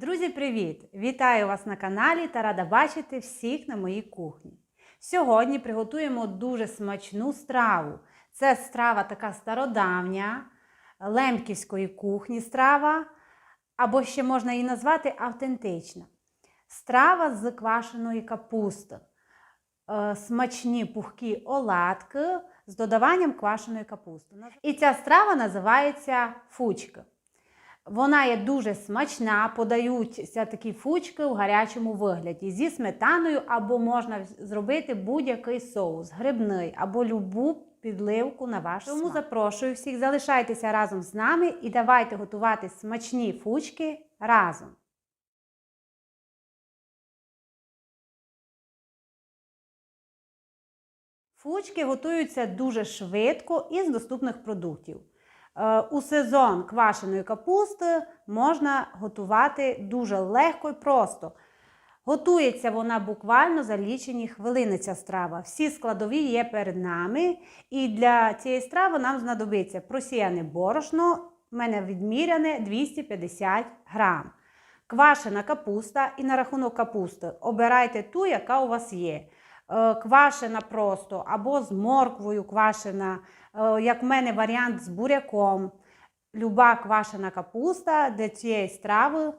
Друзі, привіт! Вітаю вас на каналі та рада бачити всіх на моїй кухні. Сьогодні приготуємо дуже смачну страву. Це страва така стародавня, лемківської кухні страва, або ще можна її назвати автентична. Страва з квашеної капусти. Е, Смачні пухкі оладки з додаванням квашеної капусти. І ця страва називається фучка. Вона є дуже смачна, подаються такі фучки у гарячому вигляді зі сметаною, або можна зробити будь-який соус, грибний, або любу підливку на ваш Тому смак. запрошую всіх, залишайтеся разом з нами і давайте готувати смачні фучки разом. Фучки готуються дуже швидко із доступних продуктів. Е, У сезон квашеної капусти можна готувати дуже легко і просто. Готується вона буквально за лічені хвилини ця страва. Всі складові є перед нами. І для цієї страви нам знадобиться просіяне борошно, в мене відміряне 250 грам. Квашена капуста і на рахунок капусти обирайте ту, яка у вас є. Е, Квашена просто або з морквою квашена, е, як в мене варіант з буряком. Люба квашена капуста для цієї страви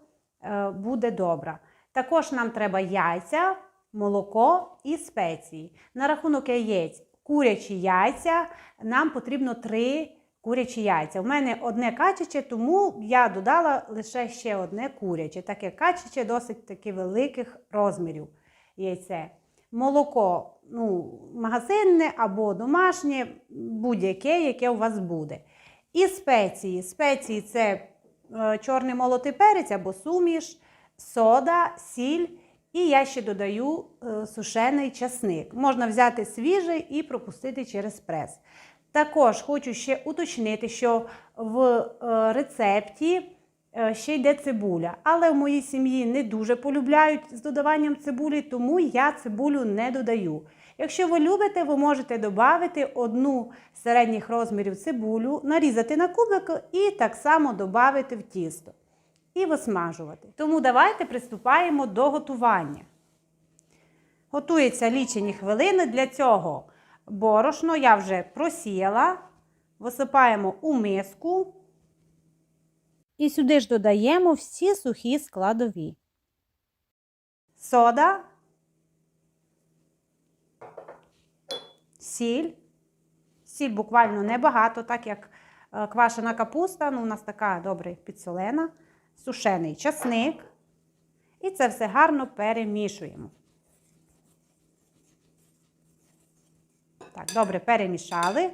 е, буде добра. Також нам треба яйця, молоко і спеції. На рахунок яєць, курячі яйця, нам потрібно 3 курячі яйця. У мене одне качече, тому я додала лише ще одне куряче. Таке качече досить таки великих розмірів яйце. Молоко ну, магазинне або домашнє, будь-яке, яке у вас буде. І спеції. Спеції це е, чорний молотий перець або суміш, сода, сіль. І я ще додаю е, сушений часник. Можна взяти свіжий і пропустити через прес. Також хочу ще уточнити, що в е, рецепті ще йде цибуля. Але в моїй сім'ї не дуже полюбляють з додаванням цибулі, тому я цибулю не додаю. Якщо ви любите, ви можете додати одну з середніх розмірів цибулю, нарізати на кубики і так само додати в тісто. І висмажувати. Тому давайте приступаємо до готування. Готується лічені хвилини. Для цього борошно я вже просіяла. Висипаємо у миску. І сюди ж додаємо всі сухі складові. Сода, сіль. Сіль буквально небагато, так як е, квашена капуста, ну, у нас така добре підсолена, сушений часник. І це все гарно перемішуємо. Так, добре перемішали.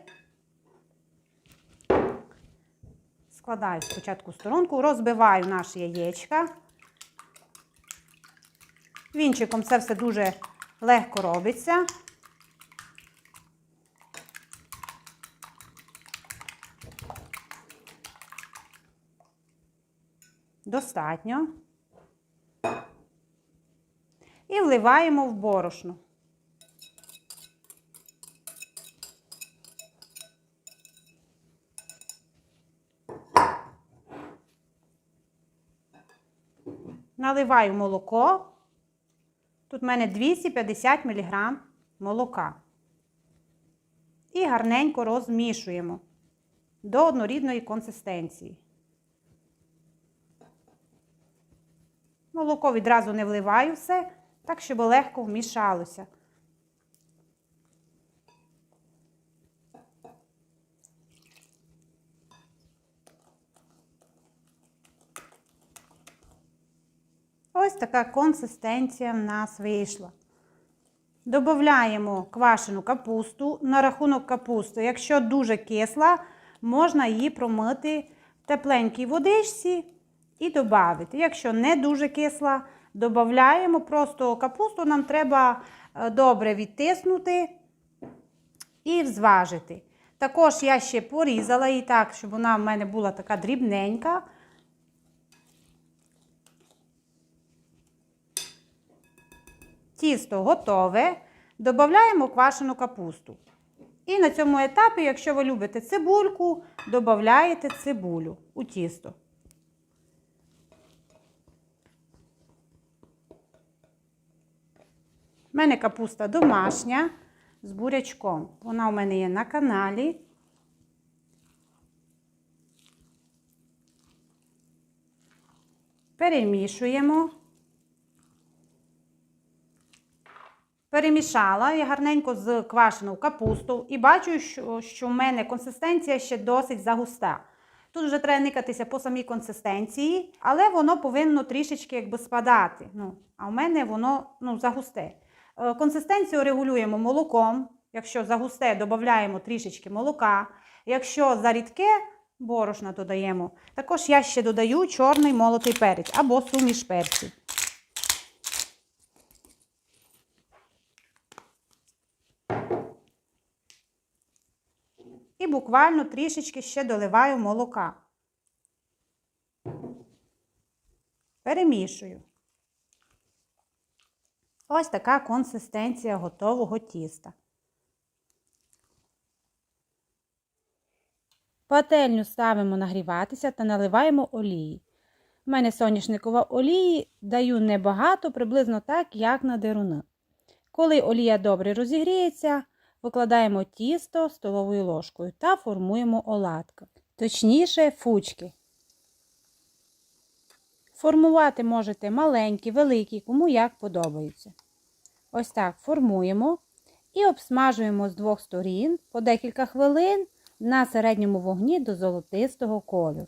Складаю спочатку сторонку, розбиваю наші яєчка. Вінчиком це все дуже легко робиться. Достатньо. І вливаємо в борошно. Наливаю молоко. Тут в мене 250 мг молока. І гарненько розмішуємо до однорідної консистенції. Молоко відразу не вливаю все, так, щоб легко вмішалося. Ось така консистенція в нас вийшла. Додаємо квашену капусту. На рахунок капусти, якщо дуже кисла, можна її промити в тепленькій водичці і додати. Якщо не дуже кисла, додаємо просто капусту, нам треба е, добре відтиснути і взважити. Також я ще порізала її так, щоб вона в мене була така дрібненька. Тісто готове. Додаємо квашену капусту. І на цьому етапі, якщо ви любите цибульку, додаєте цибулю у тісто. У мене капуста домашня з бурячком. Вона у мене є на каналі. Перемішуємо. Перемішала я гарненько з квашену капусту і бачу, що, в мене консистенція ще досить загуста. Тут вже треба никатися по самій консистенції, але воно повинно трішечки якби спадати. Ну, а в мене воно ну, загусте. Е, Консистенцію регулюємо молоком. Якщо загусте, додаємо трішечки молока. Якщо зарідке, борошна додаємо. Також я ще додаю чорний молотий перець або суміш перців. І буквально трішечки ще доливаю молока. Перемішую. Ось така консистенція готового тіста. Пательню ставимо нагріватися та наливаємо олії. У мене соняшникова олії даю небагато, приблизно так, як на деруни. Коли олія добре розігріється, викладаємо тісто столовою ложкою та формуємо оладки. Точніше, фучки. Формувати можете маленькі, великі, кому як подобається. Ось так формуємо і обсмажуємо з двох сторін по декілька хвилин на середньому вогні до золотистого кольору.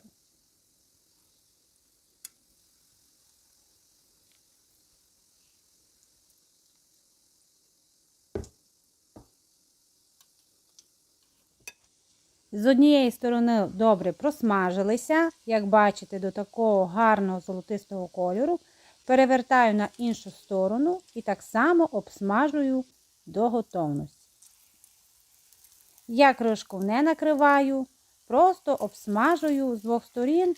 З однієї сторони добре просмажилися, як бачите, до такого гарного золотистого кольору. Перевертаю на іншу сторону і так само обсмажую до готовності. Я кришку не накриваю, просто обсмажую з двох сторін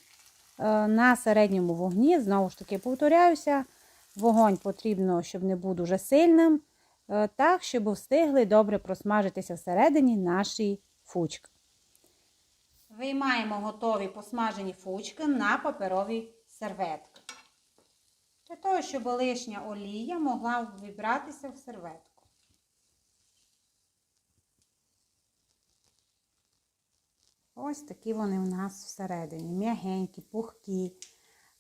е, на середньому вогні. Знову ж таки, повторяюся, вогонь потрібно, щоб не був дуже сильним, е, так, щоб встигли добре просмажитися всередині наші фучки. Виймаємо готові посмажені фучки на паперові серветки. Для того, щоб лишня олія могла вибратися в серветку. Ось такі вони в нас всередині. М'ягенькі, пухкі.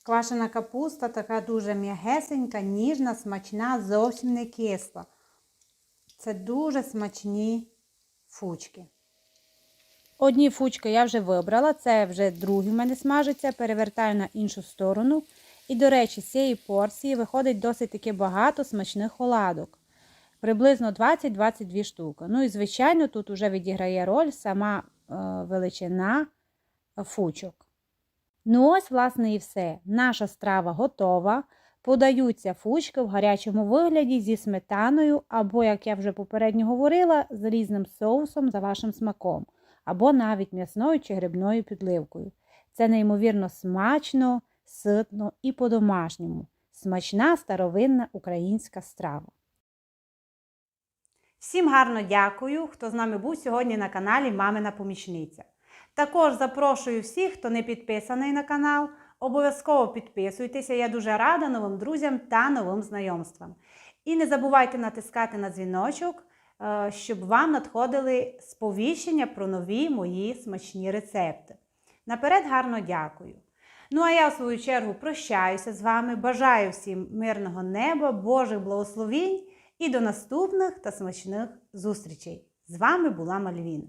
Квашена капуста така дуже м'ягесенька, ніжна, смачна, зовсім не кисла. Це дуже смачні фучки. Одні фучки я вже вибрала, це вже другі в мене смажаться, перевертаю на іншу сторону. І, до речі, з цієї порції виходить досить таки багато смачних оладок. Приблизно 20-22 штуки. Ну і, звичайно, тут вже відіграє роль сама е, величина фучок. Ну, ось, власне, і все. Наша страва готова. Подаються фучки в гарячому вигляді зі сметаною, або, як я вже попередньо говорила, з різним соусом за вашим смаком, або навіть м'ясною чи грибною підливкою. Це неймовірно смачно, ситно і по-домашньому. Смачна старовинна українська страва. Всім гарно дякую, хто з нами був сьогодні на каналі Мамина Помічниця. Також запрошую всіх, хто не підписаний на канал. Обов'язково підписуйтеся, я дуже рада новим друзям та новим знайомствам. І не забувайте натискати на дзвіночок, щоб вам надходили сповіщення про нові мої смачні рецепти. Наперед гарно дякую. Ну а я, в свою чергу, прощаюся з вами. Бажаю всім мирного неба, Божих благословінь і до наступних та смачних зустрічей. З вами була Мальвіна.